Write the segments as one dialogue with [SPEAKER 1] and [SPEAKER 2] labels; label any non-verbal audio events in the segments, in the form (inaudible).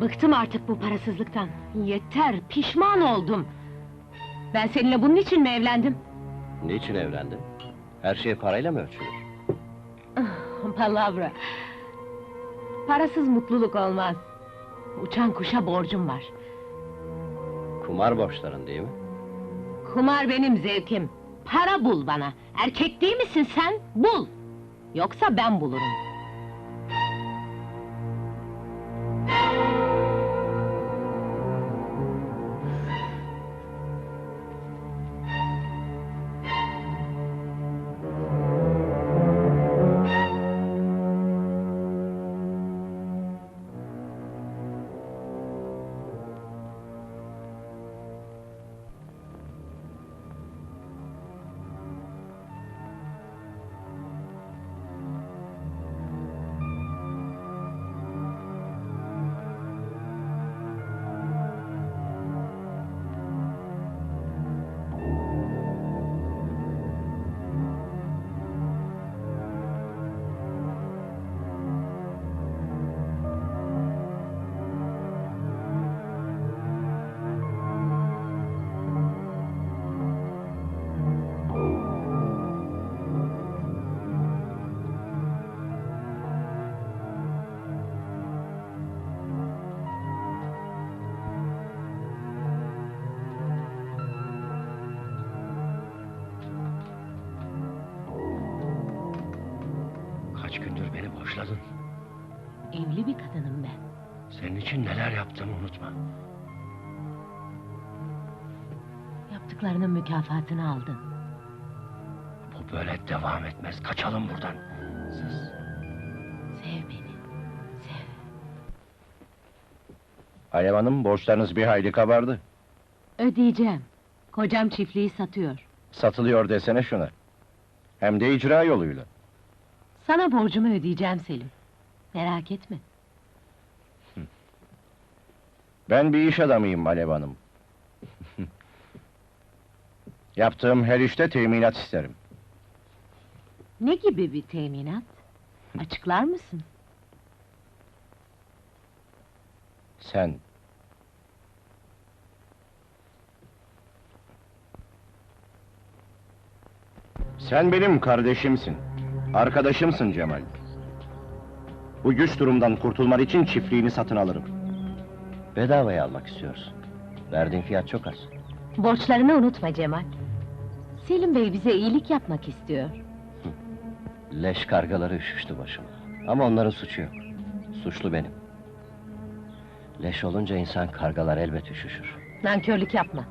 [SPEAKER 1] Bıktım artık bu parasızlıktan. Yeter, pişman oldum. Ben seninle bunun için mi evlendim?
[SPEAKER 2] Niçin evlendin? Her şey parayla mı ölçülür?
[SPEAKER 1] Palavra. Parasız mutluluk olmaz. Uçan kuşa borcum var.
[SPEAKER 2] Kumar borçların değil mi?
[SPEAKER 1] Kumar benim zevkim. Para bul bana. Erkek değil misin sen? Bul. Yoksa ben bulurum.
[SPEAKER 3] Boşladın.
[SPEAKER 1] Evli bir kadınım ben.
[SPEAKER 3] Senin için neler yaptığımı unutma.
[SPEAKER 1] Yaptıklarının mükafatını aldın.
[SPEAKER 3] Bu böyle devam etmez. Kaçalım buradan.
[SPEAKER 1] Sus. Sev beni. Sev.
[SPEAKER 2] Alev Hanım, borçlarınız bir hayli kabardı.
[SPEAKER 1] Ödeyeceğim. Kocam çiftliği satıyor.
[SPEAKER 2] Satılıyor desene şuna. Hem de icra yoluyla.
[SPEAKER 1] Sana borcumu ödeyeceğim Selim. Merak etme.
[SPEAKER 2] Ben bir iş adamıyım Alev Hanım. (laughs) Yaptığım her işte teminat isterim.
[SPEAKER 1] Ne gibi bir teminat? Açıklar mısın?
[SPEAKER 2] Sen... Sen benim kardeşimsin. Arkadaşımsın Cemal. Bu güç durumdan kurtulman için çiftliğini satın alırım.
[SPEAKER 4] Bedavaya almak istiyorsun. Verdiğin fiyat çok az.
[SPEAKER 1] Borçlarını unutma Cemal. Selim Bey bize iyilik yapmak istiyor.
[SPEAKER 4] Leş kargaları üşüştü başıma. Ama onların suçu yok. Suçlu benim. Leş olunca insan kargalar elbet üşüşür.
[SPEAKER 1] Nankörlük yapma.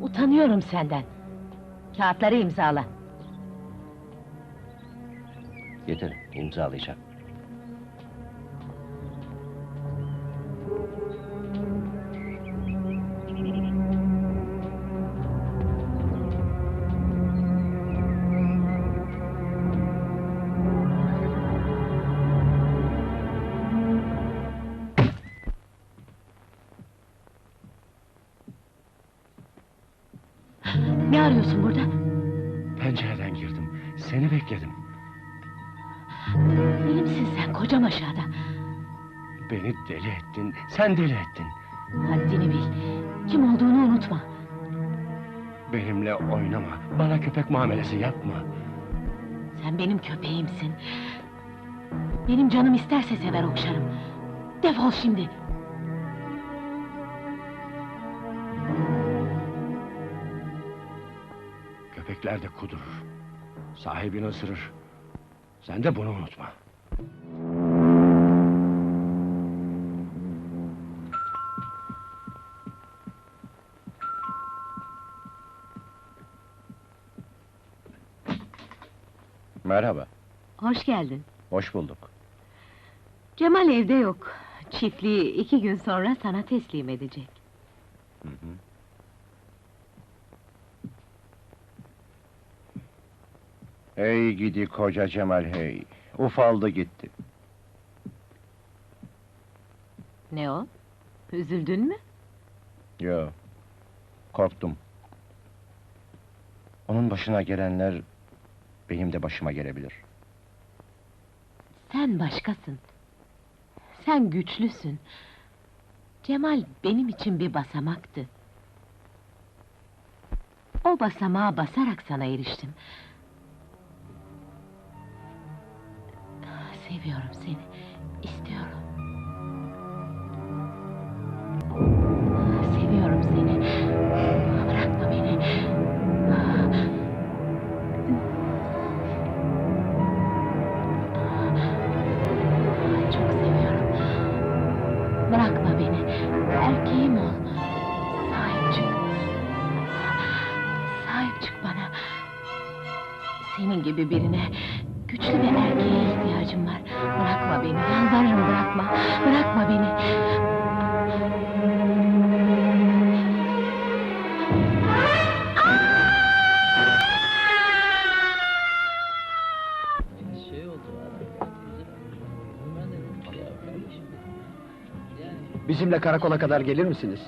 [SPEAKER 1] Utanıyorum senden. Kağıtları imzala.
[SPEAKER 4] Getirin, imzalayacağım.
[SPEAKER 1] Ne arıyorsun burada?
[SPEAKER 3] Pencereden girdim. Seni bekledim.
[SPEAKER 1] Kocam aşağıda?
[SPEAKER 3] Beni deli ettin. Sen deli ettin.
[SPEAKER 1] Haddini bil. Kim olduğunu unutma.
[SPEAKER 3] Benimle oynama. Bana köpek muamelesi yapma.
[SPEAKER 1] Sen benim köpeğimsin. Benim canım isterse sever okşarım. Defol şimdi.
[SPEAKER 3] Köpekler de kudurur. Sahibini ısırır. Sen de bunu unutma.
[SPEAKER 2] Merhaba,
[SPEAKER 1] Hoş geldin.
[SPEAKER 2] hoş bulduk.
[SPEAKER 1] Cemal evde yok. Çiftliği iki gün sonra sana teslim edecek.
[SPEAKER 2] Hı hı. Hey gidi koca Cemal hey. Ufaldı gitti.
[SPEAKER 1] Ne o? Üzüldün mü?
[SPEAKER 2] Yo. Korktum. Onun başına gelenler benim de başıma gelebilir.
[SPEAKER 1] Sen başkasın. Sen güçlüsün. Cemal benim için bir basamaktı. O basamağa basarak sana eriştim. Seviyorum seni, Senin gibi birine, güçlü bir erkeğe ihtiyacım var. Bırakma beni, yalvarırım bırakma. Bırakma beni.
[SPEAKER 3] Bizimle karakola kadar gelir misiniz?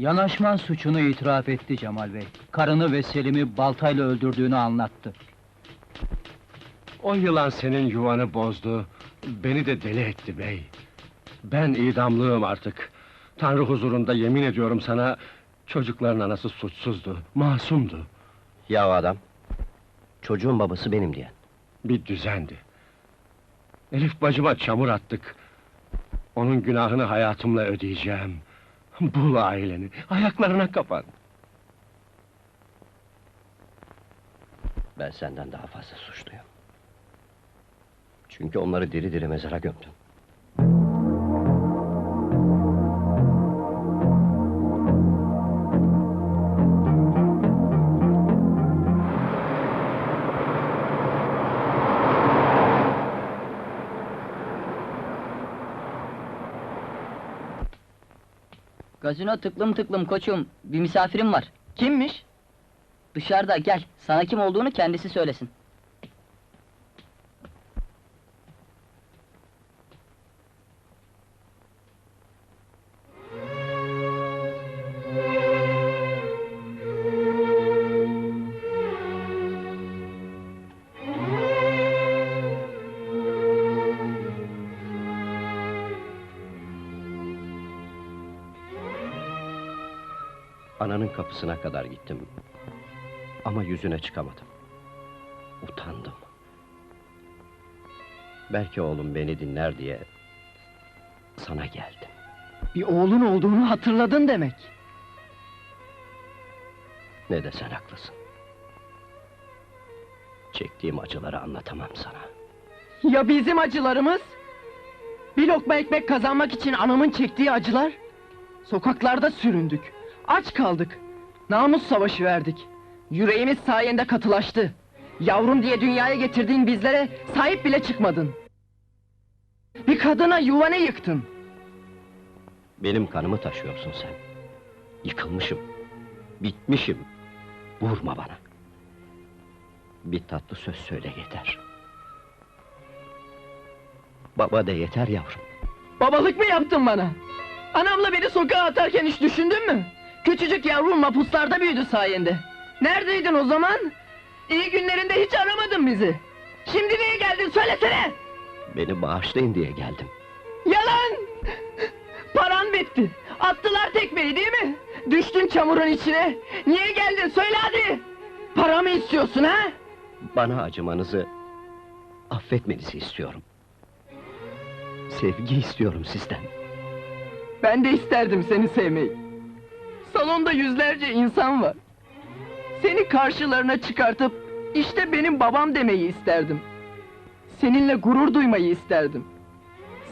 [SPEAKER 5] Yanaşman suçunu itiraf etti Cemal Bey. Karını ve Selim'i baltayla öldürdüğünü anlattı.
[SPEAKER 3] O yılan senin yuvanı bozdu. Beni de deli etti bey. Ben idamlığım artık. Tanrı huzurunda yemin ediyorum sana... ...çocukların anası suçsuzdu, masumdu.
[SPEAKER 4] Ya o adam? Çocuğun babası benim diyen.
[SPEAKER 3] Bir düzendi. Elif bacıma çamur attık. Onun günahını hayatımla ödeyeceğim. Bul aileni, ayaklarına kapan.
[SPEAKER 4] Ben senden daha fazla suçluyum. Çünkü onları diri diri mezara gömdüm.
[SPEAKER 6] Gazino tıklım tıklım koçum. Bir misafirim var.
[SPEAKER 7] Kimmiş?
[SPEAKER 6] Dışarıda gel. Sana kim olduğunu kendisi söylesin.
[SPEAKER 4] Ananın kapısına kadar gittim. Ama yüzüne çıkamadım. Utandım. Belki oğlum beni dinler diye... ...sana geldim.
[SPEAKER 7] Bir oğlun olduğunu hatırladın demek.
[SPEAKER 4] Ne de sen haklısın. Çektiğim acıları anlatamam sana.
[SPEAKER 7] Ya bizim acılarımız? Bir lokma ekmek kazanmak için anamın çektiği acılar? Sokaklarda süründük. Aç kaldık. Namus savaşı verdik. Yüreğimiz sayende katılaştı. Yavrum diye dünyaya getirdiğin bizlere sahip bile çıkmadın. Bir kadına yuvanı yıktın.
[SPEAKER 4] Benim kanımı taşıyorsun sen. Yıkılmışım. Bitmişim. Vurma bana. Bir tatlı söz söyle yeter. Baba de yeter yavrum.
[SPEAKER 7] Babalık mı yaptın bana? Anamla beni sokağa atarken hiç düşündün mü? Küçücük yavrum mapuslarda büyüdü sayende. Neredeydin o zaman? İyi günlerinde hiç aramadın bizi. Şimdi niye geldin söylesene!
[SPEAKER 4] Beni bağışlayın diye geldim.
[SPEAKER 7] Yalan! Paran bitti. Attılar tekmeyi değil mi? Düştün çamurun içine. Niye geldin söyle hadi! Para mı istiyorsun ha?
[SPEAKER 4] Bana acımanızı... ...affetmenizi istiyorum. Sevgi istiyorum sizden.
[SPEAKER 7] Ben de isterdim seni sevmeyi. Salonda yüzlerce insan var. Seni karşılarına çıkartıp işte benim babam demeyi isterdim. Seninle gurur duymayı isterdim.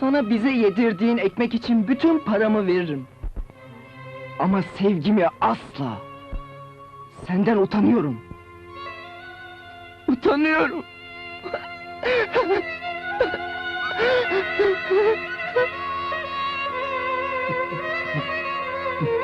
[SPEAKER 7] Sana bize yedirdiğin ekmek için bütün paramı veririm. Ama sevgimi asla. Senden utanıyorum. Utanıyorum. (laughs)